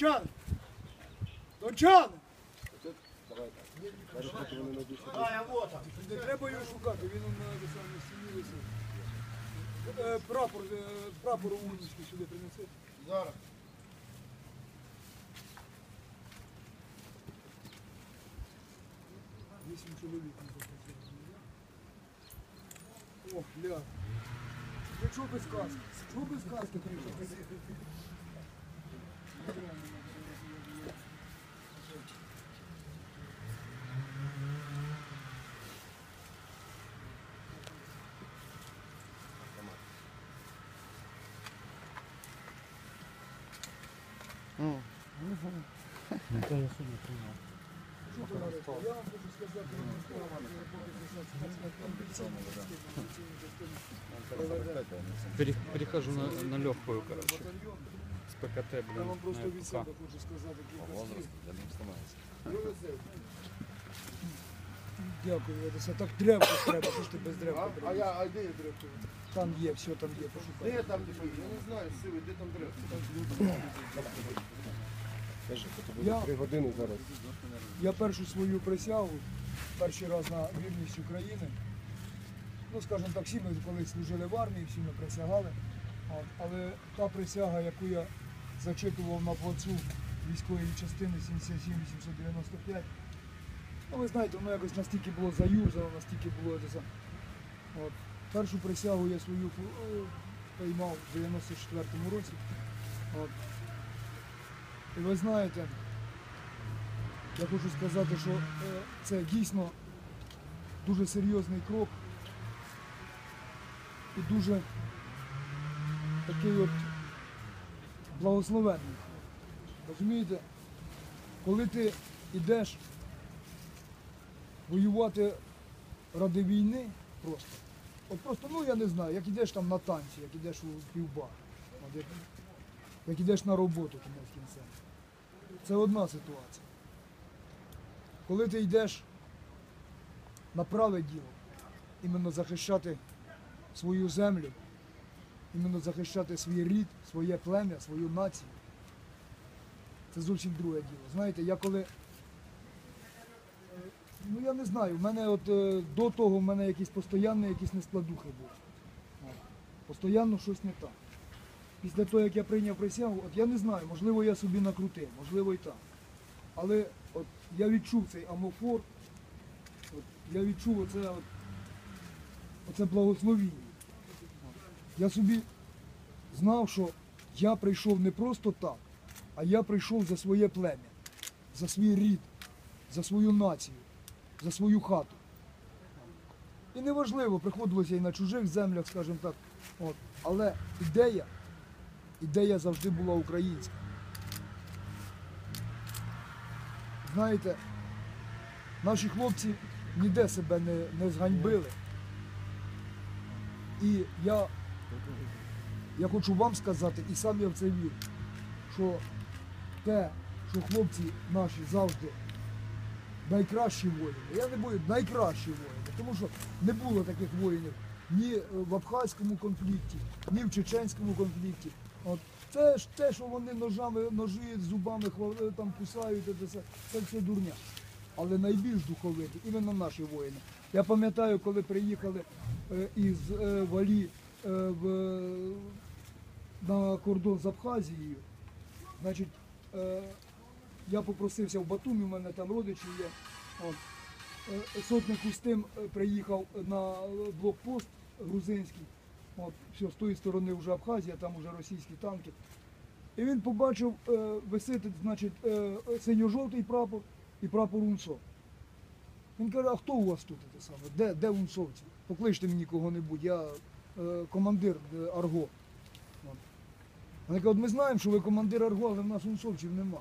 Дончан! Дончан! А, я вот он. Не треба його шукати, він он на саме стіні висить. Е, Прапор, е, прапор Уманський сюди принеси. Зараз. Вісім чоловік не запрацювали. О, ля. Чого без каски? Чого без каски приїхали? Що товариство, я вам хочу сказати, Пере- Перехожу на, на легкую, короче. С ПКТ, Я блин, вам просто на від ФК. себе хочу сказати кілька слів. Дякую, Одеса. Так древко треба, що ж ти без А, а я, а де я дрифтую? Там є, все там є, пошукай. Де там, типу, я не знаю, сивий, де там дрифт? Я, Три години зараз. я першу свою присягу, перший раз на вільність України. Ну, скажімо так, всі ми колись служили в армії, всі ми присягали. От, але та присяга, яку я зачитував на плацу військової частини 77-895, ну ви знаєте, воно якось настільки було заюзано, настільки було. От. Першу присягу я свою е, приймав в 94-му році. От. І ви знаєте, я хочу сказати, що е, це дійсно дуже серйозний крок і дуже такий от благословенний. Розумієте, коли ти йдеш воювати ради війни просто, от просто, ну я не знаю, як йдеш там на танці, як йдеш у півбар, як, як йдеш на роботу кінець кінцем. Це одна ситуація. Коли ти йдеш на праве діло, іменно захищати свою землю, іменно захищати свій рід, своє плем'я, свою націю, це зовсім друге діло. Знаєте, я коли. Ну я не знаю, в мене от е, до того в мене якісь постійні якісь нескладухи були. От. Постоянно щось не так. Після того, як я прийняв присягу, от я не знаю, можливо, я собі накрутив, можливо і так. Але от я відчув цей амофор, от, я відчув оце, от, оце благословіння. Я собі знав, що я прийшов не просто так, а я прийшов за своє плем'я, за свій рід, за свою націю, за свою хату. І неважливо, приходилося і на чужих землях, скажімо так. От. Але ідея, ідея завжди була українська. Знаєте, наші хлопці ніде себе не, не зганьбили. І я, я хочу вам сказати, і сам я в це вірю, що те, що хлопці наші завжди найкращі воїни, я не бою, найкращі воїни, тому що не було таких воїнів ні в Абхазькому конфлікті, ні в чеченському конфлікті. От ж те, що вони ножами, ножі зубами там кусають, це, все, це все дурня. Але найбільш духовиті, іменно наші воїни. Я пам'ятаю, коли приїхали е, із е, Валі е, в, на кордон з Абхазією, значить, е, я попросився в Батумі, у мене там родичі є. От. Е, Сотник Устим е, приїхав на блокпост грузинський. От, все, з тої сторони вже Абхазія, там вже російські танки. І він побачив, е, висить, значить, е, синьо-жовтий прапор і прапор УНСО. Він каже, а хто у вас тут те саме? Де, де унсовці? Покличте мені кого-небудь, я е, командир е, Арго. Вони кажуть, ми знаємо, що ви командир Арго, але в нас унсовців нема.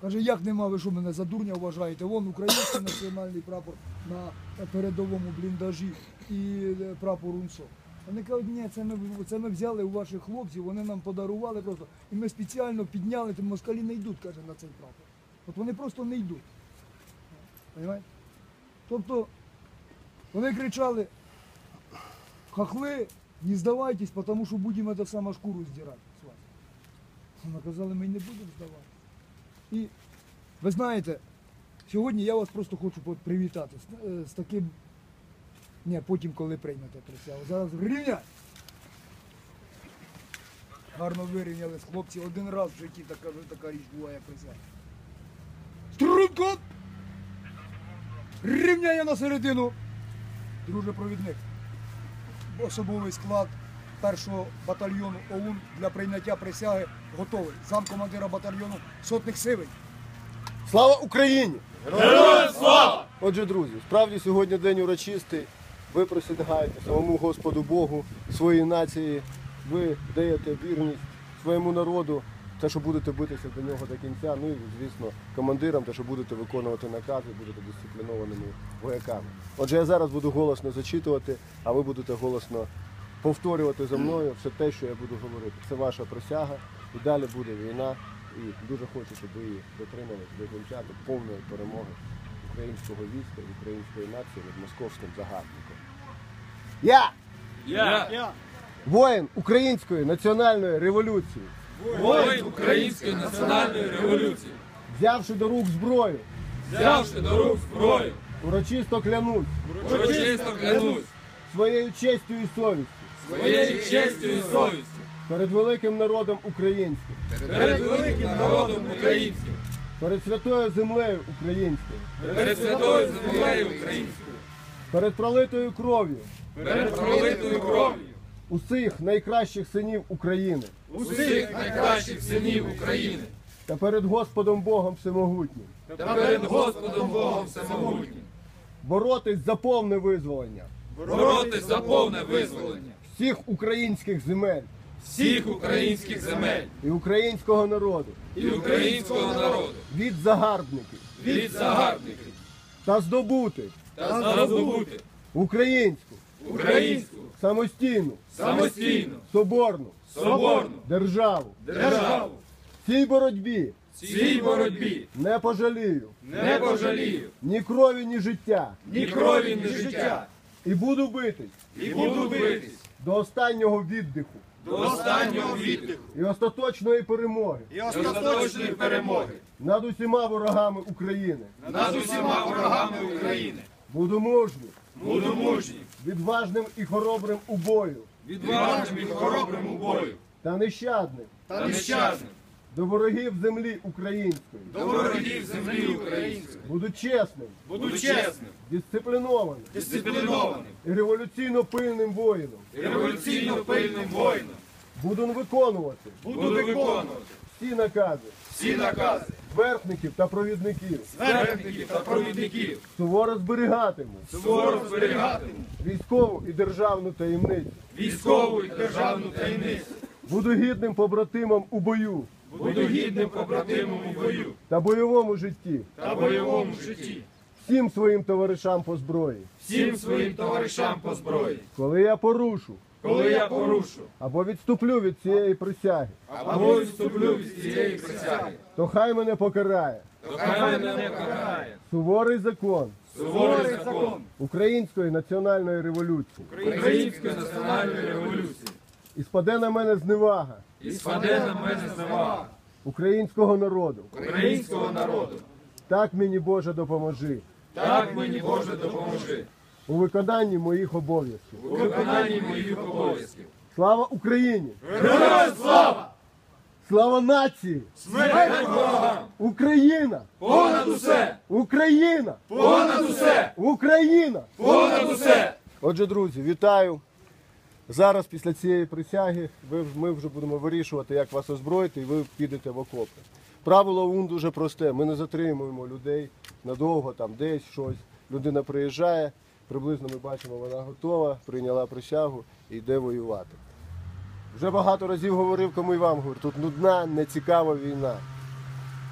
Каже, як нема, ви що мене за дурня вважаєте? Вон український національний прапор на передовому бліндажі і е, прапор УНСО. Вони кажуть, ні, це ми, це ми взяли у ваших хлопців, вони нам подарували просто. І ми спеціально підняли, тому москалі не йдуть, каже, на цей прапор. От вони просто не йдуть. Понимаєте? Тобто вони кричали, хахли, не здавайтесь, тому що будемо це саме шкуру здирати з вас. Вони казали, ми не будемо здаватися. І ви знаєте, сьогодні я вас просто хочу привітати з, е, з таким. Ні, потім, коли приймете присягу. Зараз рівня. Гарно вирівнялись хлопці. Один раз в житті така, така річ буває присяга. Струнко! Рівняє на середину. Друже провідник. Особовий склад першого батальйону ОУН для прийняття присяги готовий. Замкомандира батальйону сотник Сивий. Слава Україні! Героям слава! Отже, друзі, справді сьогодні день урочистий. Ви присягаєте самому Господу Богу, своїй нації. Ви даєте вірність своєму народу, те, що будете битися до нього до кінця. Ну і, звісно, командирам, те, що будете виконувати накази, будете дисциплінованими вояками. Отже, я зараз буду голосно зачитувати, а ви будете голосно повторювати за мною все те, що я буду говорити. Це ваша присяга, і далі буде війна. І дуже хочу, щоб ви її дотримались до кінця до повної перемоги українського війська і української нації над московським загарбником. Я, Я, воїн Української національної революції, воїн Української національної революції, взявши до рук зброю, взявши до рук зброю, урочисто клянусь. Урочисто клянусь своєю честю і совістю. Своєю честю і совістю. Перед великим народом українським, перед великим народом українським, перед святою землею українською, перед святою землею українською, перед пролитою кров'ю. Перед пролитою кров'ю. Усіх найкращих синів України. Усіх найкращих синів України. Та перед Господом Богом Всемогутнім. та перед Господом Богом Всемогутнім, боротись за повне визволення боротись за повне визволення. Всіх українських земель. Всіх українських земель. І українського народу. І українського народу. Від загарбників. Від загарбників. Та здобути. Та здобути. Українську. Українську. Самостійну. Самостійну. Соборну. Соборну. Державу. державу. Цій боротьбі цій боротьбі. не пожалію. Не пожалію. Ні крові, ні життя, ні крові, ні життя, і буду битись. І буду битись. До останнього віддиху. До останнього віддиху. І остаточної перемоги. І остаточної перемоги. Над усіма ворогами України. над усіма ворогами України. Буду мужнім, Буду мужнім, відважним і хоробрим у бою. Відважним і хоробрим у бою. Та нещадним. Та нещасним до ворогів землі української. до ворогів землі української. Буду чесним, Буду чесним, дисциплінованим дисциплінованим і революційно пильним воїном. і революційно пильним воїном. Буду виконувати Буду виконувати всі накази всі накази верхників та провідників. верхників та провідників, Суворо зберігатиму суворо зберігатиму військову і державну таємницю. військову і державну таємницю. Буду гідним побратимом у бою Буду гідним побратимом у бою. Та бойовому житті, та бойовому житті, всім своїм товаришам по зброї. всім своїм товаришам по зброї. Коли я порушу. Коли я порушу. Або відступлю від цієї присяги, або відступлю від цієї присяги, то хай мене покарає. То хай мене не карає суворий закон. Суворий закон. Української національної революції. Української національної революції. І спаде на мене зневага І спаде на мене зневага українського народу. українського народу. Так мені Боже допоможи Так мені Боже допоможи у виконанні моїх обов'язків. у виконанні моїх обов'язків. Слава Україні! Героям слава! Слава нації! Смерть ворогам! Україна! Понад усе! Україна! Понад усе! Україна! Понад усе! Отже, друзі, вітаю. Зараз після цієї присяги ми вже будемо вирішувати, як вас озброїти, і ви підете в окопи. Правило ОУН дуже просте. Ми не затримуємо людей надовго, там десь щось. Людина приїжджає, приблизно ми бачимо, вона готова, прийняла присягу і йде воювати. Вже багато разів говорив, кому і вам говорю, тут нудна, нецікава війна.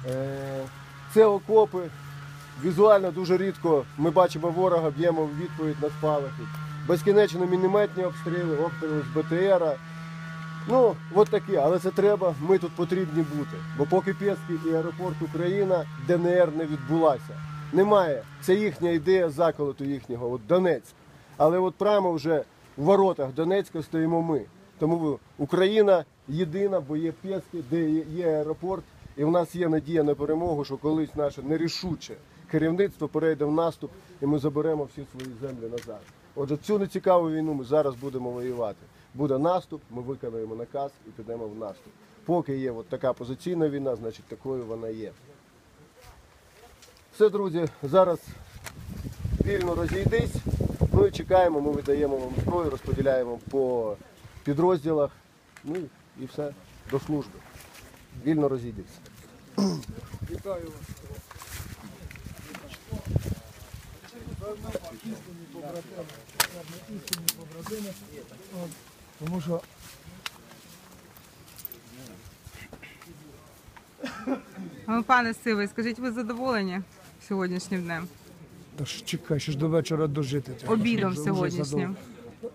Е, Це окопи. Візуально дуже рідко ми бачимо ворога, б'ємо в відповідь на спалахи. Безкінечно мінометні обстріли, обстріли з БТРа. Ну, от такі, але це треба, ми тут потрібні бути. Бо поки Пєцький і аеропорт Україна, ДНР не відбулася. Немає. Це їхня ідея заколоту їхнього, от Донецьк. Але от прямо вже в воротах Донецька стоїмо ми. Тому Україна єдина, бо є Пєцький, де є аеропорт, І в нас є надія на перемогу, що колись наше нерішуче керівництво перейде в наступ, і ми заберемо всі свої землі назад. Отже, цю нецікаву війну ми зараз будемо воювати. Буде наступ, ми виконаємо наказ і підемо в наступ. Поки є от така позиційна війна, значить такою вона є. Все, друзі, зараз вільно розійдись. Ну і чекаємо, ми видаємо вам зброю, розподіляємо по підрозділах. Ну і все, до служби. Вільно розійдись. Вітаю вас. Побратими. Тому що Ну, пане Сивий, скажіть, ви задоволені сьогоднішнім днем? Та ж чекай, ще ж до вечора дожити. треба. Обідом вже сьогоднішнім.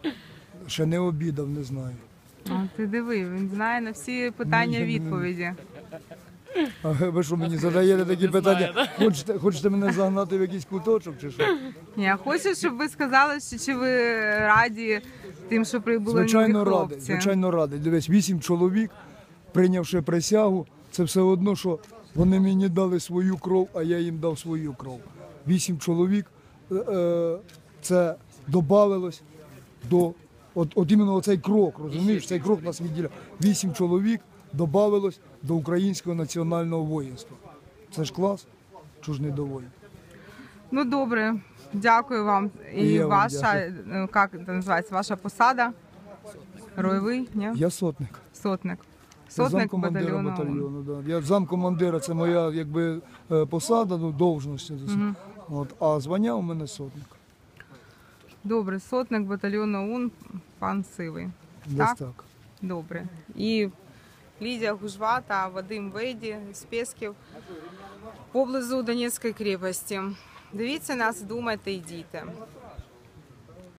задов- Ще не обідав, не знаю. О, ти диви, він знає на всі питання відповіді. А ви що мені задаєте такі питання? Хочете, хочете мене загнати в якийсь куточок чи що? Ні, я хочу, щоб ви сказали, що чи ви раді тим, що прибули Звичайно нові радий, хлопці. звичайно радий. Дивись, вісім чоловік, прийнявши присягу, це все одно, що вони мені дали свою кров, а я їм дав свою кров. Вісім чоловік е, е, це додавалось до от, от іменно цей крок, розумієш, цей крок нас відділяє. Вісім чоловік додавалось до українського національного воїнства. Це ж клас, чого ж не доволі. Ну добре, дякую вам. І І я вам ваша, е, як це називається, ваша посада? Ройовий, ні? Я сотник. Сотник. Сотник замкомандира батальйону. батальйону. Да. Я замкомандира, це моя якби е, посада, ну, должність. От, а звання у мене сотник. Добре, сотник батальйону УН, пан Сивий. Десь Так? так. Добре. І Лідія Гужва та Вадим Вейді з Пєсків поблизу Донецької крепості. Дивіться нас, думайте і.